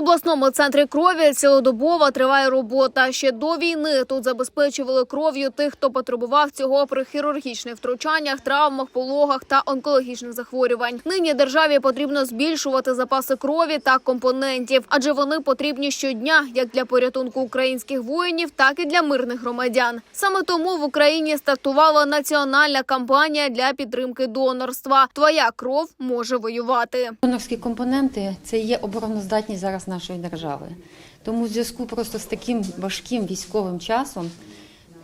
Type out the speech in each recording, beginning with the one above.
обласному центрі крові цілодобово триває робота. Ще до війни тут забезпечували кров'ю тих, хто потребував цього при хірургічних втручаннях, травмах, пологах та онкологічних захворювань. Нині державі потрібно збільшувати запаси крові та компонентів, адже вони потрібні щодня як для порятунку українських воїнів, так і для мирних громадян. Саме тому в Україні стартувала національна кампанія для підтримки донорства. Твоя кров може воювати. Донорські компоненти це є обороноздатність зараз нашої держави. Тому в зв'язку просто з таким важким військовим часом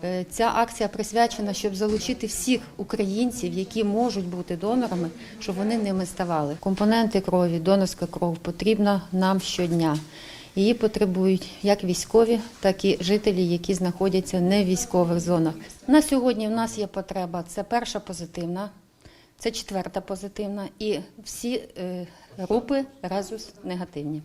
е, ця акція присвячена, щоб залучити всіх українців, які можуть бути донорами, щоб вони ними ставали. Компоненти крові, донорська кров потрібна нам щодня. Її потребують як військові, так і жителі, які знаходяться не в військових зонах. На сьогодні в нас є потреба. Це перша позитивна, це четверта позитивна, і всі е, групи резус негативні.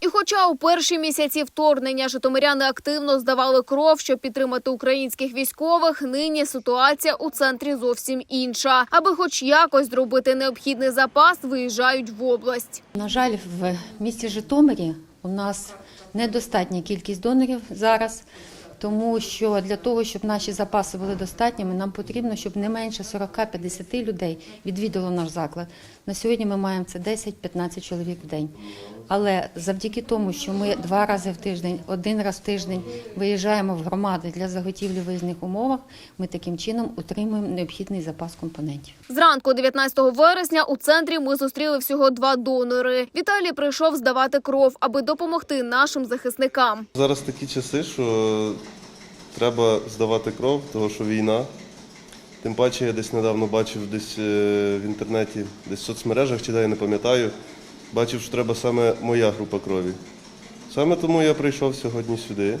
І хоча у перші місяці вторгнення житомиряни активно здавали кров, щоб підтримати українських військових, нині ситуація у центрі зовсім інша. Аби хоч якось зробити необхідний запас, виїжджають в область. На жаль, в місті Житомирі у нас недостатня кількість донорів зараз, тому що для того, щоб наші запаси були достатніми, нам потрібно, щоб не менше 40-50 людей відвідало наш заклад. На сьогодні ми маємо це 10-15 чоловік в день. Але завдяки тому, що ми два рази в тиждень, один раз в тиждень виїжджаємо в громади для заготівлі виїзних умовах, ми таким чином отримуємо необхідний запас компонентів. Зранку, 19 вересня, у центрі ми зустріли всього два донори. Віталій прийшов здавати кров, аби допомогти нашим захисникам. Зараз такі часи, що треба здавати кров, тому що війна. Тим паче я десь недавно бачив десь е, в інтернеті, десь в соцмережах читаю, не пам'ятаю. Бачив, що треба саме моя група крові. Саме тому я прийшов сьогодні сюди.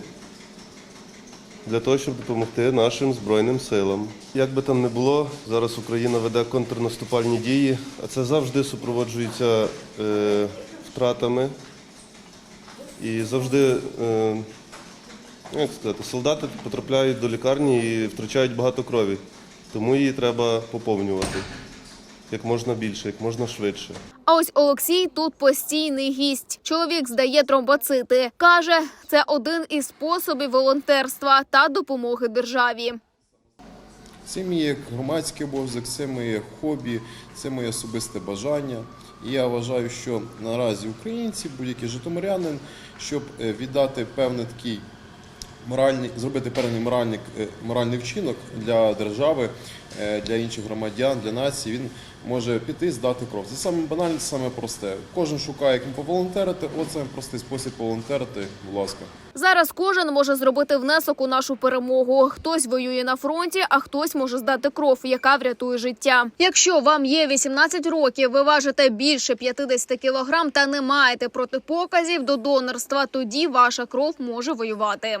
Для того, щоб допомогти нашим Збройним силам. Як би там не було, зараз Україна веде контрнаступальні дії, а це завжди супроводжується е, втратами. І завжди, е, як сказати, солдати потрапляють до лікарні і втрачають багато крові. Тому її треба поповнювати як можна більше, як можна швидше. А ось Олексій тут постійний гість. Чоловік здає тромбоцити. Каже, це один із способів волонтерства та допомоги державі. Це мій як громадський обов'язок, це моє хобі, це моє особисте бажання. І я вважаю, що наразі українці, будь-який житомирянин, щоб е, віддати певний такий моральний, зробити певний моральний, е, моральний вчинок для держави, е, для інших громадян, для нації, він може піти здати кров. Це саме банальне, саме просте. Кожен шукає, як поволонтерити. Оце простий спосіб волонтерити. Будь ласка. Зараз кожен може зробити внесок у нашу перемогу. Хтось воює на фронті, а хтось може здати кров, яка врятує життя. Якщо вам є 18 років, ви важите більше 50 кілограм та не маєте протипоказів до донорства, тоді ваша кров може воювати.